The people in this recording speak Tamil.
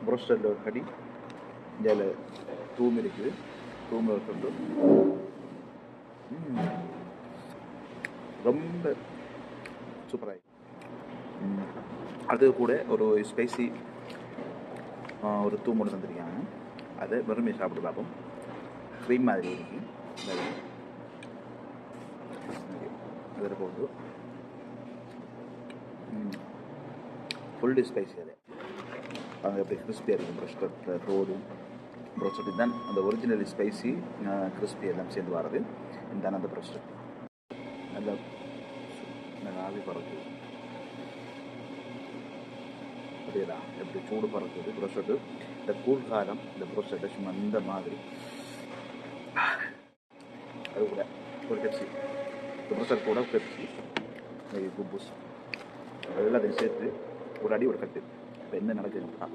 ப்ரோஸ்டரில் ஒரு கடி இதில் தூம் இருக்குது தூம் ஒரு தொண்டு ரொம்ப சூப்பராக அது கூட ஒரு ஸ்பைசி ஒரு தூம் ஒன்று தந்துருக்காங்க அதை வெறுமையை சாப்பிட்டு பார்ப்போம் க்ரீம் மாதிரி இருக்குது அதில் போட்டு ஃபுல் ஸ்பைசி அது அங்கே எப்படி கிறிஸ்பியாக இருக்கும் ப்ரொஸ்டர் ரோடு ப்ரோஸ்டர் தான் அந்த ஒரிஜினல் ஸ்பைசி கிறிஸ்பி எல்லாம் சேர்ந்து வர்றது. இந்த அந்த ப்ரோஸ்டர் நல்லா நல்லா ஆவி பறக்குது. புரியுதா? எப்படி சூடு பறக்குது ப்ரோஸ்டர் இந்த கூழ்காலம் இந்த ப்ரோஸ்டர் சும்மா இந்த மாதிரி. அது கூட ஒரு பெப்சி இந்த ப்ரோஸ்டர் கூட பெப்சி குப்பூஸ் எல்லாத்தையும் சேர்த்து ஒரு அடி ஒரு கட்டு. இப்போ என்ன நடக்குதுன்னா